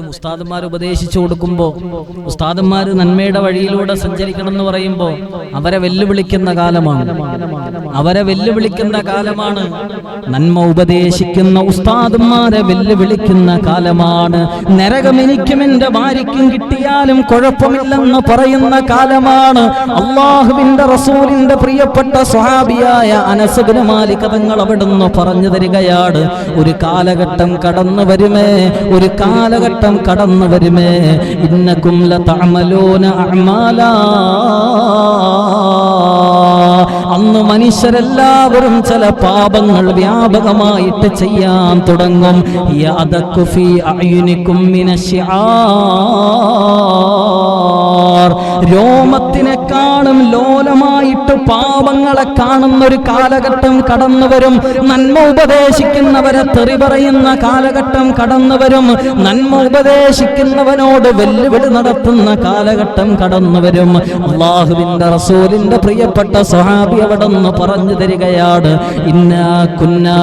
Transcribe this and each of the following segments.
ഉസ്താദന്മാർ ഉപദേശിച്ചു കൊടുക്കുമ്പോൾ ഉസ്താദന്മാർ നന്മയുടെ വഴിയിലൂടെ സഞ്ചരിക്കണം എന്ന് പറയുമ്പോൾ അവരെ വെല്ലുവിളിക്കുന്ന കാലമാണ്. അവരെ വെല്ലുവിളിക്കുന്ന കാലമാണ്. നന്മ ഉപദേശിക്കുന്ന ഉസ്താദന്മാരെ വെല്ലുവിളിക്കുന്ന കാലമാണ്. നരകം എനിക്കും എന്റെ ഭാര്യയ്ക്കും കിട്ടിയാലും കുഴപ്പമില്ലെന്ന് പറയുന്ന കാലമാണ്. അള്ളാഹുവിന്റെ റസൂലിന്റെ പ്രിയപ്പെട്ട സ്വഹാബിയായ അനസബിന് മാലിക് തങ്ങൾ അവിടുന്ന് പറഞ്ഞു തരികയാണ് ഒരു കാലഘട്ടം കടന്നു വരുമേ ഒരു കാലഘട്ടം കടന്നു വരുമേ. ഇന്നക്കും ലതഅമലൂന അഅമാലാ. അന്ന് മനുഷ്യരെല്ലാവരും ചില പാപങ്ങൾ വ്യാപകമായിട്ട് ചെയ്യാൻ തുടങ്ങും. രോമത്തിനെക്കാളും ലോലമായിട്ട് പാപങ്ങളെ കാണുന്ന ഒരു കാലഘട്ടം കടന്നുവരും. നന്മ ഉപദേശിക്കുന്നവരെ തെറി പറയുന്ന കാലഘട്ടം കടന്നുവരും. നന്മ ഉപദേശിക്കുന്നവനോട് വെല്ലുവിളി നടത്തുന്ന കാലഘട്ടം കടന്നുവരും. അള്ളാഹുവിന്റെ റസൂലിന്റെ പ്രിയപ്പെട്ട സ്വഹാബി അവിടെ നിന്ന് പറഞ്ഞു തരികയാണ്. ഇന്നാ കുന്നാ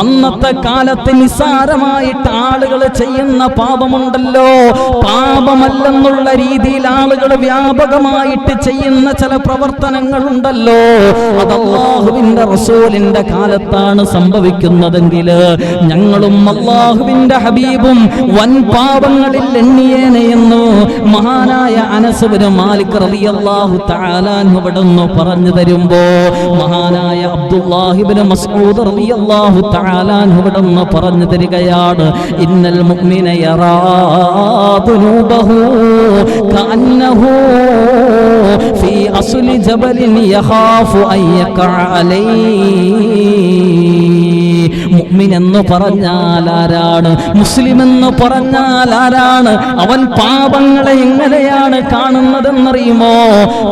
അന്നത്തെ കാലത്ത് നിസാരമായിട്ട് ആളുകൾ ചെയ്യുന്ന പാപമുണ്ടല്ലോ. പാപമല്ലെന്നുള്ള രീതിയിൽ ആളുകൾ വ്യാപകമായിട്ട് ചെയ്യുന്ന ചില പ്രവർത്തനങ്ങളുണ്ടല്ലോ. അത് അള്ളാഹുവിന്റെ റസൂലിന്റെ കാലത്താണ് സംഭവിക്കുന്നതെങ്കിൽ ഞങ്ങളും അള്ളാഹുവിന്റെ ഹബീബും വൻ പാപങ്ങളിൽ എണ്ണിയേനെയെന്നു മഹാനായ അനസുവിന് മാലിക് റളിയല്ലാഹു തആലാൻ ഇവിടുന്ന് പറഞ്ഞു തരുമ്പോ മഹാനായ അബ്ദുല്ലാഹിബിന് മസ്ഊദ് റളിയല്ലാഹു തആലാൻ ഇവിടുന്ന് പറഞ്ഞു തരികയാണ് ഇന്നൽ മുഅ്മിന യറാ ദുനൂബഹു കഅന്നഹു ഫീ അസ്ലി ജബലിൻ യഖാഫു അൻ യഖഅ അലൈഹി മുഅ്മിൻ എന്ന് പറഞ്ഞാൽ ആരാണ് മുസ്ലിം എന്ന് പറഞ്ഞാൽ ആരാണ് അവൻ പാപങ്ങളെ എങ്ങനെയാണ് കാണുന്നതെന്നറിയുമോ?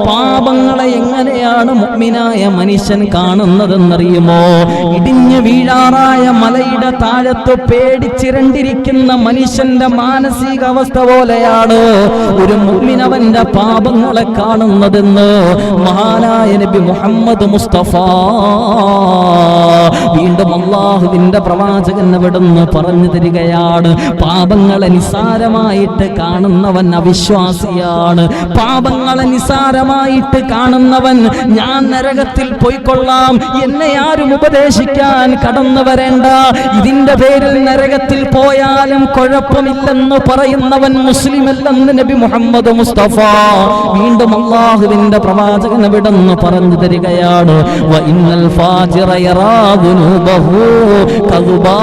പാപങ്ങളെ എങ്ങനെയാണ് മുഅ്മിനായ മനുഷ്യൻ കാണുന്നതെന്നറിയുമോ? ഇടിഞ്ഞു വീഴാറായ മലയുടെ താഴത്ത് പേടിച്ചിരണ്ടിരിക്കുന്ന മനുഷ്യന്റെ മാനസികാവസ്ഥ പോലെയാണ് ഒരു മുഅ്മിൻ അവന്റെ പാപങ്ങളെ കാണുന്നതെന്ന് മഹാനായ നബി മുഹമ്മദ് മുസ്തഫ. വീണ്ടും അള്ളാഹുവിന്റെ പ്രവാചകൻ അവിടുന്ന് പറഞ്ഞു തരികയാണ്? പാപങ്ങളെ നിസാരമായിട്ട് കാണുന്നവൻ അവിശ്വാസിയാണ്. പാപങ്ങളെ നിസാരമായിട്ട് കാണുന്നവൻ ഞാൻ നരകത്തിൽ പോയിക്കൊള്ളാം എന്നെ ആരും ഉപദേശിക്കാൻ കടന്നു വരേണ്ട. ഇതിന്റെ പേരിൽ നരകത്തിൽ പോയാലും കുഴപ്പമില്ലെന്ന് പറയുന്നവൻ മുസ്ലിമല്ലെന്ന് നബി മുഹമ്മദ് മുസ്തഫ വീണ്ടും അള്ളാഹുവിന്റെ പ്രവാചകൻ അവിടുന്ന് പറഞ്ഞു തരികയാണ്. കദുബാബ്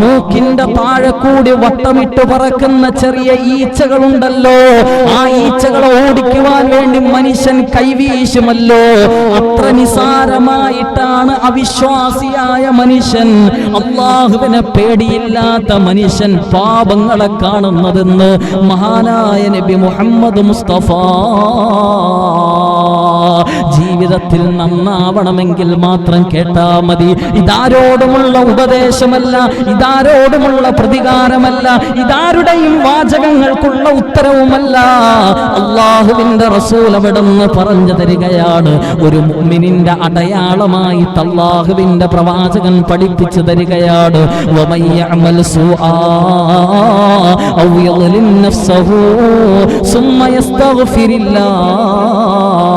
മൂക്കിന്റെ താഴെ കൂടി വട്ടമിട്ട് പറക്കുന്ന ചെറിയ ഈച്ചകളുണ്ടല്ലോ. ആ ഈച്ചകളെ ഓടിക്കുവാൻ വേണ്ടി മനുഷ്യൻ കൈവീശുമല്ലോ. അത്ര നിസാരമായിട്ടാണ് അവിശ്വാസിയായ മനുഷ്യൻ. അള്ളാഹുവിനെ പേടിയില്ലാത്ത മനുഷ്യൻ പാപങ്ങളെ കാണുന്നതെന്ന് മഹാനായ നബി മുഹമ്മദ് മുസ്തഫ ജീവിതത്തിൽ നന്നാവണമെങ്കിൽ മാത്രം കേട്ടാ മതി ഇതാരോടുമുള്ള ഉപദേശമല്ല ഇതാരോടുമുള്ള പ്രതികാരമല്ല ഇതാരുടെയും വാചകങ്ങൾക്കുള്ള ഉത്തരവുമല്ല അള്ളാഹുവിന്റെ റസൂൽ അവിടുന്ന് പറഞ്ഞു തരികയാണ് ഒരു മുഅ്മിനിന്റെ അടയാളമായി അള്ളാഹുവിന്റെ പ്രവാചകൻ പഠിപ്പിച്ചു തരികയാണ് وَمَن يَعْمَلْ سُوءًا أَوْ يَظْلِمْ نَفْسَهُ ثُمَّ يَسْتَغْفِرِ اللَّهَ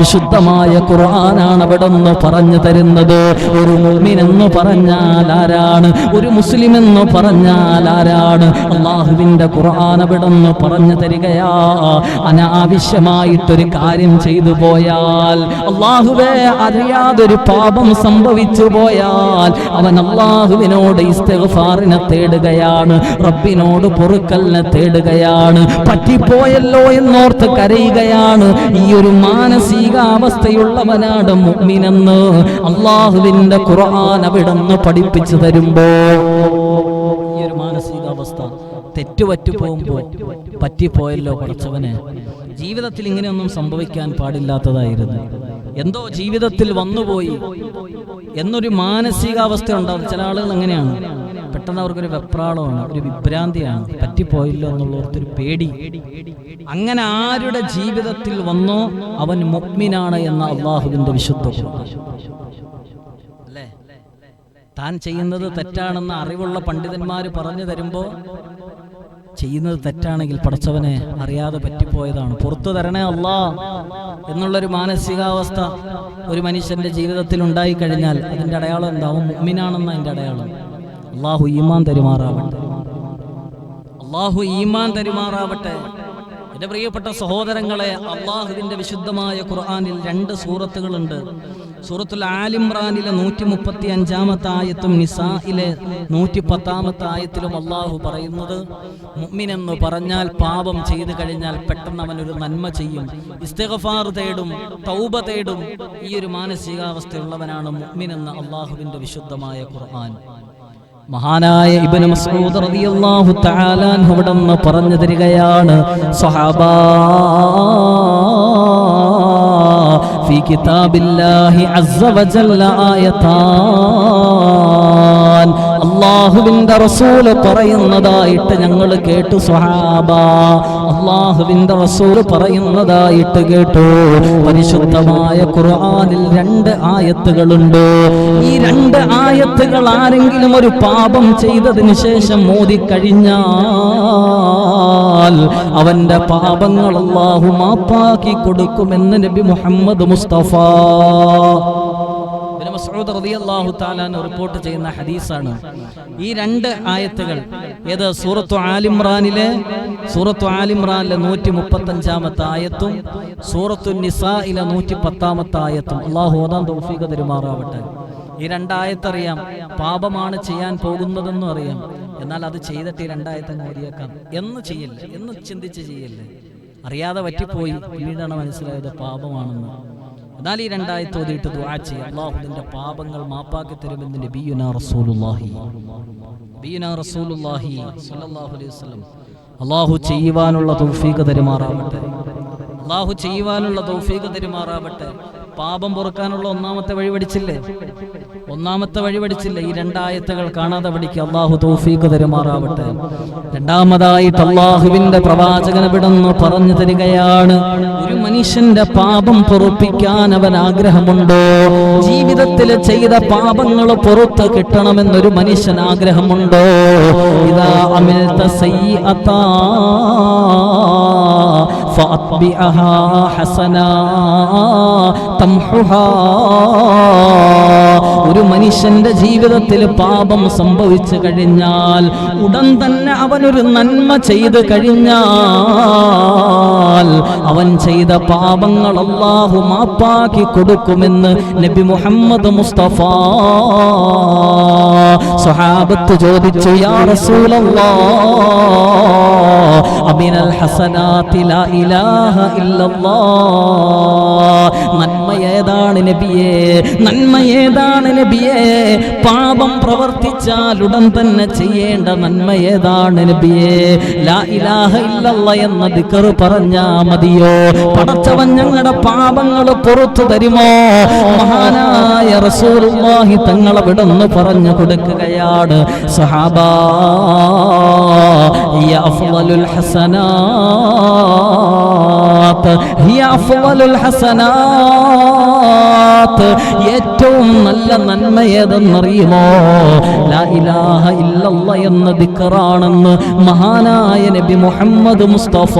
വിശുദ്ധമായ ഖുർആനാണ് അവിടെ നിന്ന് പറഞ്ഞു തരുന്നത്. ഒരു മുഅ്മിൻ എന്ന് പറഞ്ഞാൽ ആരാണ്? ഒരു മുസ്ലിം എന്ന് പറഞ്ഞാൽ ആരാണ്? അള്ളാഹുവിന്റെ ഖുർആൻ അവിടെ നിന്ന് പറഞ്ഞു തരികയാ. അനാവശ്യമായിട്ടൊരു കാര്യം ചെയ്തു പോയാൽ അള്ളാഹുവെ അറിയാതൊരു പാപം സംഭവിച്ചു പോയാൽ അവൻ അള്ളാഹുവിനോട് ഇസ്തഫാറിനെ തേടുകയാണ് റബ്ബിനോട് പൊറുക്കലിനെ തേടുകയാണ് പറ്റിപ്പോയല്ലോ എന്നോർത്ത് കരയുകയാണ്. ഈ ഒരു മാനസികാവസ്ഥയുള്ളവനാണ് മുഗ്മിനെന്ന് അള്ളാഹുവിന്റെ ഖുർആൻ അവിടുന്ന് പഠിപ്പിച്ചു തരുമ്പോ ഈ ഒരു മാനസികാവസ്ഥ തെറ്റുപറ്റു പോകുമ്പോ പറ്റിപ്പോയല്ലോ കുറച്ചവന് ജീവിതത്തിൽ ഇങ്ങനെയൊന്നും സംഭവിക്കാൻ പാടില്ലാത്തതായിരുന്നു. എന്തോ ജീവിതത്തിൽ വന്നുപോയി എന്നൊരു മാനസികാവസ്ഥ ഉണ്ടാവും. ചില ആളുകൾ എങ്ങനെയാണ് പെട്ടെന്ന് അവർക്കൊരു വെപ്രാളമാണ് ഒരു വിഭ്രാന്തിയാണ്. പറ്റിപ്പോയില്ലോ എന്നുള്ളൊരു പേടി. അങ്ങനെ ആരുടെ ജീവിതത്തിൽ വന്നോ അവൻ മുഗ്മിനാണ് എന്ന അള്ളാഹുവിന്റെ വിശുദ്ധ താൻ ചെയ്യുന്നത് തെറ്റാണെന്ന് അറിവുള്ള പണ്ഡിതന്മാർ പറഞ്ഞു തരുമ്പോൾ ചെയ്യുന്നത് തെറ്റാണെങ്കിൽ പടച്ചവനെ അറിയാതെ പറ്റിപ്പോയതാണ്. പുറത്തു തരണേ അല്ല എന്നുള്ളൊരു മാനസികാവസ്ഥ ഒരു മനുഷ്യന്റെ ജീവിതത്തിൽ ഉണ്ടായി കഴിഞ്ഞാൽ അതിന്റെ അടയാളം എന്താവും മുമ്മിനാണെന്ന് അതിന്റെ അടയാളം. അള്ളാഹു ഈമാൻ തരുമാറാവട്ടെ. അള്ളാഹു ഈമാൻ തരുമാറാവട്ടെ. എന്റെ പ്രിയപ്പെട്ട സഹോദരങ്ങളെ അള്ളാഹുവിന്റെ വിശുദ്ധമായ ഖുർആാനിൽ രണ്ട് സൂറത്തുകളുണ്ട്. സൂറത്തുൽ ആലിമ്രാനിലെ നൂറ്റി മുപ്പത്തി അഞ്ചാമത്തെ ആയത്തും നിസാഹിലെ നൂറ്റി പത്താമത്തെ ആയത്തിലും അള്ളാഹു പറയുന്നത് മുഅ്മിൻ എന്ന് പറഞ്ഞാൽ പാപം ചെയ്തു കഴിഞ്ഞാൽ പെട്ടെന്ന് അവൻ ഒരു നന്മ ചെയ്യും. ഇസ്തിഗ്ഫാർ തേടും തൗബ തേടും. ഈ ഒരു മാനസികാവസ്ഥയുള്ളവനാണ് മുഅ്മിൻ എന്ന അള്ളാഹുവിന്റെ വിശുദ്ധമായ ഖുർആൻ. മഹാനായ ഇബന മസൂദ് റളിയല്ലാഹു തആല അവിടെന്ന് പറഞ്ഞു തരികയാണ് സ്വഹാബാ ഫീ കിതാബില്ലാഹി അസ്സ വജല്ല ആയതാ അള്ളാഹുവിന്റെ റസൂൽ പറയുന്നതായിട്ട് ഞങ്ങൾ കേട്ടു സ്വഹാബ. അള്ളാഹുവിന്റെ റസൂൽ പറയുന്നതായിട്ട് കേട്ടു. പരിശുദ്ധമായ ഖുർആനിൽ രണ്ട് ആയത്തുകളുണ്ട്. ഈ രണ്ട് ആയത്തുകൾ ആരെങ്കിലും ഒരു പാപം ചെയ്തതിന് ശേഷം മോദി കഴിഞ്ഞാൽ അവന്റെ പാപങ്ങൾ അള്ളാഹു മാപ്പാക്കി കൊടുക്കുമെന്ന് നബി മുഹമ്മദ് മുസ്തഫ. റിപ്പോർട്ട് ചെയ്യുന്ന ഹദീസാണ്. ഈ രണ്ട് ആയത്തുകൾ ഏത്? സൂറത്തു ആലിമ്രാനിലെ സൂറത്തു ആലിമ്രാനിലെ നൂറ്റി മുപ്പത്തഞ്ചാമത്തെ ആയത്തും സൂറത്തു നിസായിലെ നൂറ്റി പത്താമത്തെ ആയത്തും. അള്ളാഹു ഓതാൻ തൗഫീഖ് തരുമാറാവട്ടെ. ഈ രണ്ടായത്തറിയാം. പാപമാണ് ചെയ്യാൻ പോകുന്നതെന്നും അറിയാം. എന്നാൽ അത് ചെയ്തിട്ട് ഈ രണ്ടായത്തെ ഓതിയേക്കാം എന്ന് ചെയ്യല്ലേ? എന്ന് ചിന്തിച്ച് ചെയ്യല്ലേ? അറിയാതെ പറ്റിപ്പോയി. പിന്നീടാണ് മനസ്സിലായത് പാപമാണെന്ന്. എന്നാൽ ഈ രണ്ടായി തോതിയിട്ട് ദുആ ചെയ്യുക അള്ളാഹുവിന്റെ പാപങ്ങൾ മാപ്പാക്കി തരുമെന്ന് നബിയുന റസൂലുള്ളാഹി. നബിയുന റസൂലുള്ളാഹി സ്വല്ലല്ലാഹു അലൈഹി വസല്ലം. അള്ളാഹു ചെയ്യുവാനുള്ള തൗഫീഖ് തരുമാറാവട്ടെ. അള്ളാഹു ചെയ്യുവാനുള്ള തൗഫീഖ് തരുമാറാവട്ടെ. പാപം പൊറുക്കാനുള്ള ഒന്നാമത്തെ വഴി പഠിച്ചില്ലേ? ഒന്നാമത്തെ വഴി പഠിച്ചില്ലേ? ഈ രണ്ടായത്തുകൾ കാണാതെ പഠിക്കുക അള്ളാഹു തൗഫീഖ് തരുമാറാവട്ടെ. രണ്ടാമതായിട്ട് അള്ളാഹുവിന്റെ പ്രവാചകനെ വിടുന്നു പറഞ്ഞു തരികയാണ്. ഒരു മനുഷ്യന്റെ പാപം പൊറുപ്പിക്കാൻ അവൻ ആഗ്രഹമുണ്ടോ? ജീവിതത്തിൽ ചെയ്ത പാപങ്ങൾ പുറത്ത് കിട്ടണമെന്നൊരു മനുഷ്യൻ ആഗ്രഹമുണ്ടോ? ഇതാ അമിൽത്ത സയ്യിഅത്താ فأتبعها حسنا تمحها ഒരു മനുഷ്യന്റെ ജീവിതത്തിൽ പാപം സംഭവിച്ചു കഴിഞ്ഞാൽ ഉടൻ തന്നെ അവനൊരു നന്മ ചെയ്തു കഴിഞ്ഞാൽ അവൻ ചെയ്ത പാപങ്ങൾ അള്ളാഹു മാപ്പാക്കി കൊടുക്കുമെന്ന് നബി മുഹമ്മദ് മുസ്തഫ സ്വഹാബത്ത് ചോദിച്ചു യാ റസൂലല്ലാഹ് അമിനൽ ഹസനാത്തി ലാ ഇലാഹ ഇല്ലല്ലാ നന്മ ഏതാണ് നബിയേ? നന്മ ഏതാണ് നബിയേ? പാപം പ്രവർത്തിച്ചാൽ ഉടൻ തന്നെ ചെയ്യേണ്ട നന്മ ഏതാണ് നബിയേ? ലാ ഇലാഹ ഇല്ലല്ല എന്ന ദിക്കർ പറഞ്ഞാ മതിയോ? പടച്ചവൻ ഞങ്ങളുടെ പാപങ്ങൾ പുറത്തു തരുമോ? മഹാനായ റസൂലുള്ളാഹി തങ്ങളെ വിടന്ന് പറഞ്ഞു കൊടുക്കുകയാണ്. സഹാബാ യ അഫ്ളലുൽ ഹസനാ ഹസനാത്ത് ഹിയ അഫ്വലുൽ ഹസനാത്ത് ഏറ്റവും നല്ല നന്മ ഏതെന്നറിയുമോ? ലാ ഇലാഹ ഇല്ലല്ല എന്ന ദിക്കറാണെന്ന് മഹാനായ നബി മുഹമ്മദ് മുസ്തഫ.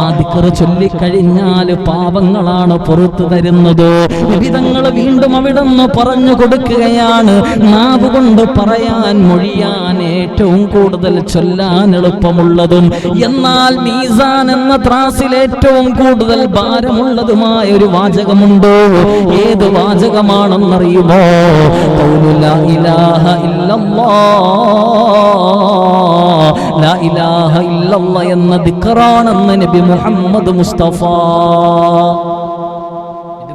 ആ ദിക്കർ ചൊല്ലിക്കഴിഞ്ഞാൽ പാപങ്ങളാണ് പുറത്തു തരുന്നത്. വിവിധങ്ങൾ വീണ്ടും അവിടെ നിന്ന് പറഞ്ഞു കൊടുക്കുകയാണ്. നാവ് കൊണ്ട് പറയാൻ മൊഴിയാൻ ഏറ്റവും കൂടുതൽ ചൊല്ലാൻ എളുപ്പമുള്ളതും. എന്നാൽ മീസാൻ എന്ന ത്രാസിൽ ഏറ്റവും കൂടുതൽ ഭാരമുള്ളതുമായ ഒരു വാചകമുണ്ടോ? ഏത് വാചകമാണെന്നറിയുമോ? ഇലാഹ ഇല്ലല്ലാ. ലാ ഇലാഹ ഇല്ലല്ലാ എന്ന ദിക്റാണെന്ന് നബി മുഹമ്മദ് മുസ്തഫ.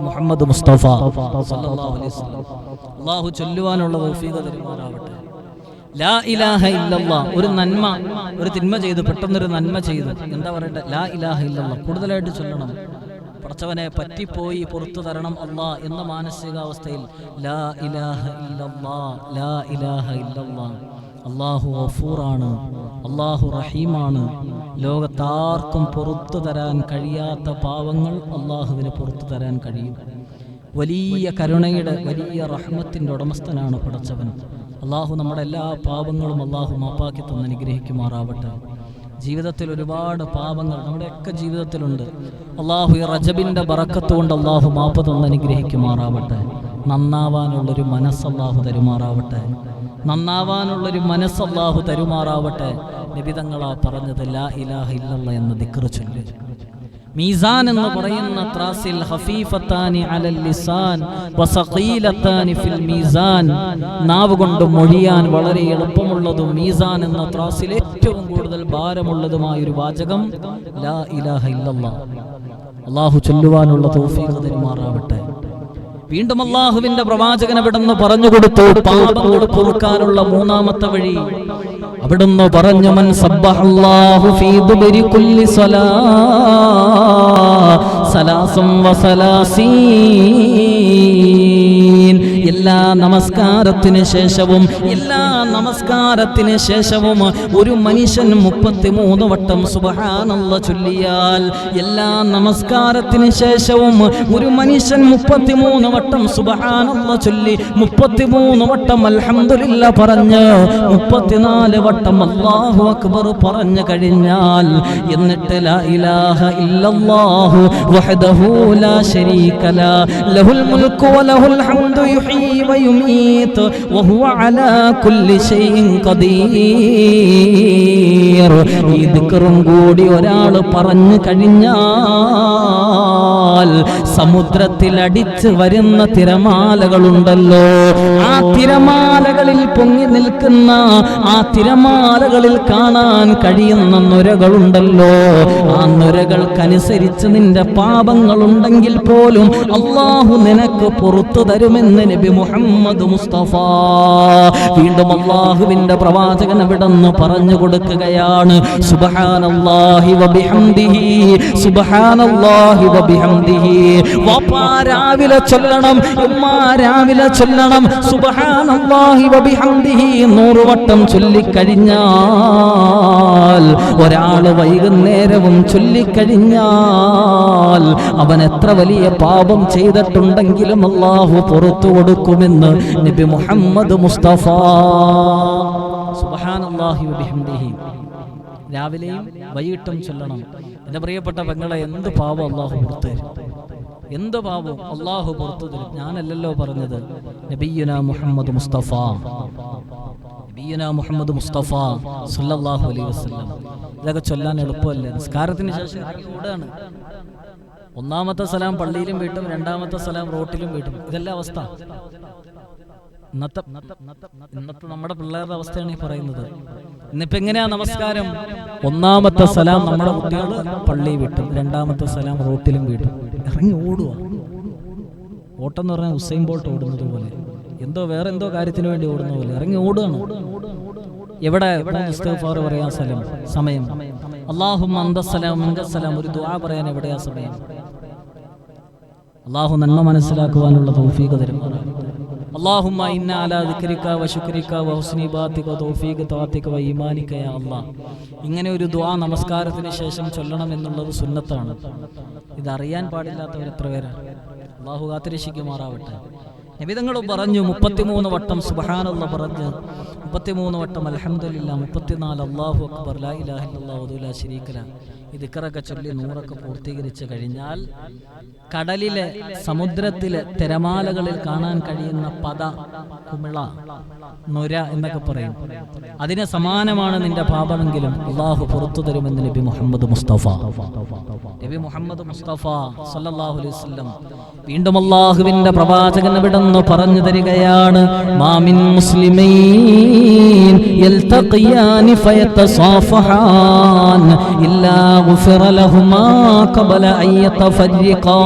മുഹമ്മദ് മുസ്തഫ. അല്ലാഹു ചൊല്ലുവാനുള്ള തരുമാറാവട്ടെ ലാ ഇലാഹ ഇല്ലല്ലാ. ഒരു നന്മ ഒരു തിന്മ ചെയ്തു പെട്ടെന്നൊരു നന്മ ചെയ്തു. എന്താ പറയട്ടെ? ലാ ഇലാഹ ഇല്ലല്ലാ. കൂടുതലായിട്ട് ചൊല്ലണം. പടച്ചവനെ പറ്റിപ്പോയി പുറത്തു തരണം അള്ളാ എന്ന മാനസികാവസ്ഥയിൽ ലാ ഇലാഹ ഇല്ലല്ലാ ലാ ഇലാഹ ഇല്ലല്ലാ. അള്ളാഹു ഗഫൂറാണ് അള്ളാഹു റഹീമാണ്. ലോകത്താർക്കും പുറത്തു തരാൻ കഴിയാത്ത പാവങ്ങൾ അള്ളാഹുവിന് പുറത്തു തരാൻ കഴിയും. വലിയ കരുണയുടെ വലിയ റഹ്മത്തിന്റെ ഉടമസ്ഥനാണ് പടച്ചവൻ. അള്ളാഹു നമ്മുടെ എല്ലാ പാപങ്ങളും അള്ളാഹു മാപ്പാക്കി തന്ന് അനുഗ്രഹിക്കുമാറാവട്ടെ. ജീവിതത്തിൽ ഒരുപാട് പാപങ്ങൾ നമ്മുടെയൊക്കെ ജീവിതത്തിലുണ്ട്. അള്ളാഹു ഈ റജബിന്റെ ബറക്കത്ത് കൊണ്ട് അള്ളാഹു മാപ്പ് തന്ന് അനുഗ്രഹിക്കുമാറാവട്ടെ. നന്നാവാനുള്ളൊരു മനസ്സ് അള്ളാഹു തരുമാറാവട്ടെ. നന്നാവാനുള്ളൊരു മനസ്സ് അള്ളാഹു തരുമാറാവട്ടെ. നിബിതങ്ങളാ പറഞ്ഞത് ലാ ഇലാഹ ഇല്ലല്ല എന്ന ദിക്റ് ചൊല്ലി. മീസാൻ എന്ന് പറയുന്ന ത്രാസിൽ ഹഫീഫത്താനി അലൽ ലിസാൻ വസഖീലത്താനി ഫിൽ മീസാൻ. നാവ് കൊണ്ട് മൊഴിയാൻ വളരെ എളുപ്പമുള്ളതും മീസാൻ എന്ന ത്രാസിൽ ഏറ്റവും കൂടുതൽ ഭാരമുള്ളതുമായ ഒരു വാചകം ലാ ഇലാഹ ഇല്ലല്ലാഹ് അള്ളാഹു ചൊല്ലുവാനുള്ള തൗഫീഖ് തരുമാറാവട്ടെ. വീണ്ടും അള്ളാഹുവിന്റെ പ്രവാചകനെ അവിടുന്ന് പറഞ്ഞു കൊടുത്തു പാപങ്ങൾ പൊറുക്കാനുള്ള മൂന്നാമത്തെ വഴി. അവിടുന്ന് പറഞ്ഞു മൻ സബ്ബഹല്ലാഹു ഫീ ദുബരി സലാ സലാസം വസലാസീൻ എല്ലാ നമസ്കാരത്തിന് ശേഷവും എല്ലാ നമസ്കാരത്തിന് ശേഷവും ഒരു മനുഷ്യൻ മുപ്പത്തിമൂന്ന് വട്ടം സുബഹാനല്ല ചൊല്ലിയാൽ എല്ലാ നമസ്കാരത്തിന് ശേഷവും ഒരു മനുഷ്യൻ മുപ്പത്തിമൂന്ന് വട്ടം സുബഹാനല്ല ചൊല്ലി മുപ്പത്തിമൂന്ന് വട്ടം അൽഹംദുലില്ല പറഞ്ഞ് മുപ്പത്തിനാല് വട്ടം അള്ളാഹു അക്ബർ പറഞ്ഞു കഴിഞ്ഞാൽ എന്നിട്ട് ലാ ഇലാഹ ഇല്ലല്ലാഹു ലാ ലഹുൽ മുൽക്കു വലഹുൽ ഹംദു യുഹീ വയുമീത് വഹുവ അലാ كل ഷൈഇൻ ഖദീർ ഈ കൂടി ഒരാൾ പറഞ്ഞു കഴിഞ്ഞാൽ സമുദ്രത്തിൽ അടിച്ച് വരുന്ന തിരമാലകളുണ്ടല്ലോ. ആ തിരമാലകളിൽ പൊങ്ങി നിൽക്കുന്ന ആ തിരമാലകളിൽ കാണാൻ കഴിയുന്ന നുരകളുണ്ടല്ലോ. ആ നുരകൾക്കനുസരിച്ച് നിന്റെ പാപങ്ങളുണ്ടെങ്കിൽ പോലും അള്ളാഹു നിനക്ക് പുറത്തു തരുമെന്ന് നബി മുഹമ്മദ് മുസ്തഫ. വീണ്ടും അള്ളാഹുവിന്റെ പ്രവാചകൻ അവിടെന്ന് പറഞ്ഞു കൊടുക്കുകയാണ്. സുബ്ഹാനല്ലാഹി വബിഹംദിഹി വബിഹംദിഹി. ചൊല്ലണം ചൊല്ലണം വബിഹംദിഹി നൂറ് വട്ടം ചൊല്ലിക്കഴിഞ്ഞാൽ ഒരാൾ വൈകുന്നേരവും ചൊല്ലിക്കഴിഞ്ഞാൽ അവൻ എത്ര വലിയ പാപം ചെയ്തിട്ടുണ്ടെങ്കിലും അള്ളാഹു പുറത്തു കൊടുക്കുമെന്ന് നബി മുഹമ്മദ് മുസ്തഫ. വബിഹംദിഹി രാവിലെയും വൈകിട്ടും ചൊല്ലണം. എന്റെ പ്രിയപ്പെട്ട പെങ്ങളെ എന്ത് പാവം അള്ളാഹു പുറത്തു? എന്ത് പാവം അള്ളാഹു പുറത്തു തരും? ഞാനല്ലല്ലോ പറഞ്ഞത്. നബിയുന മുഹമ്മദ് മുസ്തഫ. നബിയുന മുഹമ്മദ് മുസ്തഫ സല്ലല്ലാഹു അലൈഹി വസല്ലം. ഇതൊക്കെ ചൊല്ലാൻ എളുപ്പമല്ലേ? നിസ്കാരത്തിന് ശേഷം കൂടാണ് ഒന്നാമത്തെ സലാം പള്ളിയിലും വീട്ടും രണ്ടാമത്തെ സലാം റോട്ടിലും വീട്ടും. ഇതെല്ലാം അവസ്ഥ. ഇന്നത്തെ ഇന്നത്തെ നമ്മുടെ പിള്ളേരുടെ അവസ്ഥയാണ് ഈ പറയുന്നത്. ഇന്നിപ്പോ എങ്ങനെയാ നമസ്കാരം? ഒന്നാമത്തെ സലാം നമ്മുടെ കുട്ടികൾ പള്ളി വിട്ടും രണ്ടാമത്തെ സലാം റോട്ടിലും വീട്ടും. ഇറങ്ങി ഓടുക ഓട്ടം എന്ന് പറഞ്ഞാൽ ഹുസൈൻ ബോൾട്ട് ഓടുന്നത് പോലെ. എന്തോ വേറെ എന്തോ കാര്യത്തിന് വേണ്ടി ഓടുന്ന പോലെ. ഇറങ്ങി ഓടുകയാണ്. എവിടെ ഇസ്തിഗ്ഫാർ പറയാൻ സ്ഥലം സമയം. അള്ളാഹു അന്തസ്സലാം അങ്കസ്സലാം ഒരു ദുആ പറയാൻ എവിടെയാ സമയം? അള്ളാഹു നന്മ മനസ്സിലാക്കുവാനുള്ള തൗഫീഖ് തരുമാറാകട്ടെ اللهم إنا على ذكرك وشكرك وحسن عبادتك وتوفيق طاعتك وإيمانك يا الله ഇങ്ങനെ ഒരു ദുആ നമസ്കാരത്തിന് ശേഷം ചൊല്ലണം എന്നുള്ളത് സുന്നത്താണ് ഇതറിയാൻ പാടില്ലാത്തവർ എത്ര പേരാണ് അള്ളാഹു കാത്തിരക്ഷിക്കുമാറാവട്ടെ നബിതങ്ങൾ പറഞ്ഞു മുപ്പത്തിമൂന്ന് വട്ടം സുബഹാനുള്ള പറഞ്ഞ്. മുപ്പത്തിമൂന്ന് വട്ടം അലഹമില്ല മുപ്പത്തിനാല് അള്ളാഹു അക്ബർ ലാ ഇലാഹ ഇല്ലല്ലാഹു ഇക്കറൊക്കെ ചൊല്ലി നൂറൊക്കെ പൂർത്തീകരിച്ച് കഴിഞ്ഞാൽ കടലിലെ സമുദ്രത്തിലെ തിരമാലകളിൽ കാണാൻ കഴിയുന്ന പദ കുമിള നുര എന്നൊക്കെ പറയും. അതിന് സമാനമാണ് നിന്റെ പാപമെങ്കിലും അള്ളാഹു പുറത്തു തരുമെന്ന് നബി മുഹമ്മദ് മുസ്തഫ. നബി മുഹമ്മദ് മുസ്തഫ സല്ലല്ലാഹു അലൈഹി വസല്ലം വീണ്ടും അല്ലാഹുവിന്റെ പ്രവാചകൻ ഇവിടുന്ന് പറഞ്ഞു തരികയാണ് മാമിൻ മുസ്ലിമീൻ യൽതഖിയാനി ഫയതസാഫഹാൻ ഇല്ലാ ഗുഫിറ ലഹുമാ ഖബല അൻ യതഫരിഖാ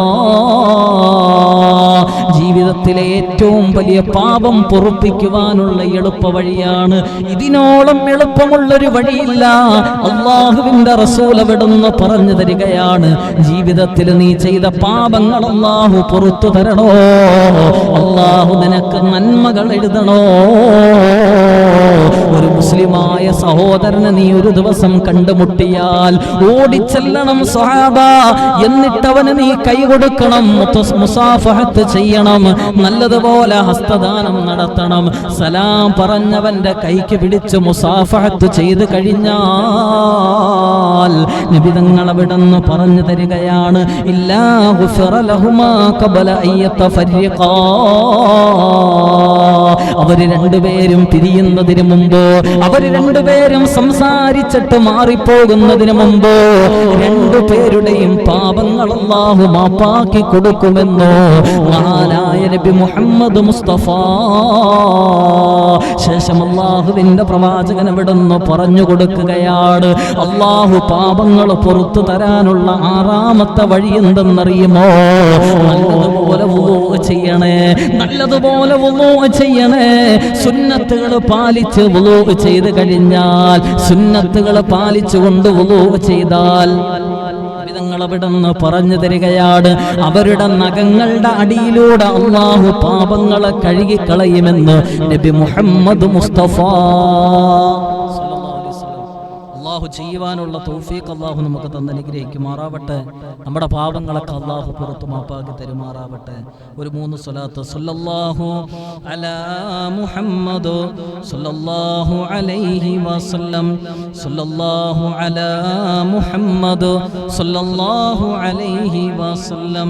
ജീവിതത്തിലെ ഏറ്റവും വലിയ പാപം പൊറുപ്പിക്കുവാനുള്ള എളുപ്പ വഴിയാണ് ഇതിനോളം എളുപ്പമുള്ളൊരു വഴിയില്ല. അള്ളാഹുവിന്റെ റസൂൽ അവിടുന്ന് പറഞ്ഞു തരികയാണ് ജീവിതത്തിൽ നീ ചെയ്ത പാപങ്ങൾ അള്ളാഹു പുറത്തു തരണോ? അള്ളാഹു നിനക്ക് നന്മകൾ എഴുതണോ? ഒരു മുസ്ലിമായ സഹോദരനെ നീ ഒരു ദിവസം കണ്ടുമുട്ടിയാൽ ഓടിച്ചെല്ലണം സ്വഹാബ. എന്നിട്ടവന് നീ കൈ കൊടുക്കണം മുസാഫഹത്ത് ചെയ്യണം. നല്ലതുപോലെ ഹസ്തദാനം നടത്തണം. സലാം പറഞ്ഞവന്റെ കൈക്ക് പിടിച്ച് മുസാഫഹത്ത് ചെയ്ത് കഴിഞ്ഞാൽ നിബിതങ്ങൾ അവിടെ നിന്ന് പറഞ്ഞു തരികയാണ് ഇല്ലാ അവർ രണ്ടുപേരും പിരിയുന്നതിന് മുമ്പ് അവർ രണ്ടുപേരും സംസാരിച്ചിട്ട് മാറിപ്പോകുന്നതിന് മുമ്പ് രണ്ടുപേരുടെയും പാപങ്ങൾ അള്ളാഹു മാപ്പാക്കി കൊടുക്കുമെന്നോ? മഹാനായ നബി മുഹമ്മദ് മുസ്തഫ. ശേഷം അള്ളാഹുവിന്റെ പ്രവാചകൻ എവിടുന്ന് പറഞ്ഞു കൊടുക്കുകയാണ്. അള്ളാഹു പാപങ്ങൾ പുറത്തു തരാനുള്ള ആറാമത്തെ വഴി എന്തെന്നറിയുമോ നല്ലതുപോലെ ചെയ്യണേ നല്ലതുപോലെ ചെയ്യണേ സുന്നത്തുകൾ പാലിച്ച് ചെയ്ത് കഴിഞ്ഞാൽ സുന്നത്തുകൾ പാലിച്ചുകൊണ്ട് ചെയ്താൽ വിടന്ന് പറഞ്ഞു തരികയാണ് അവരുടെ നഖങ്ങളുടെ അടിയിലൂടെ അള്ളാഹു പാപങ്ങളെ കഴുകിക്കളയുമെന്ന് നബി മുഹമ്മദ് മുസ്തഫ. അള്ളാഹു ചെയ്യുവാനുള്ള തൗഫീഖ് അള്ളാഹു നമുക്ക് തന്നനുഗ്രഹിക്കുമാറാവട്ടെ നമ്മുടെ പാപങ്ങളൊക്കെ അള്ളാഹു പുറത്തു മാപ്പാക്കി തരുമാറാവട്ടെ. ഒരു മൂന്ന് സ്വലാത്ത്. സല്ലല്ലാഹു അലാ മുഹമ്മദ് സല്ലല്ലാഹു അലൈഹി വസല്ലം. സല്ലല്ലാഹു അലാ മുഹമ്മദ് സല്ലല്ലാഹു അലൈഹി വസല്ലം.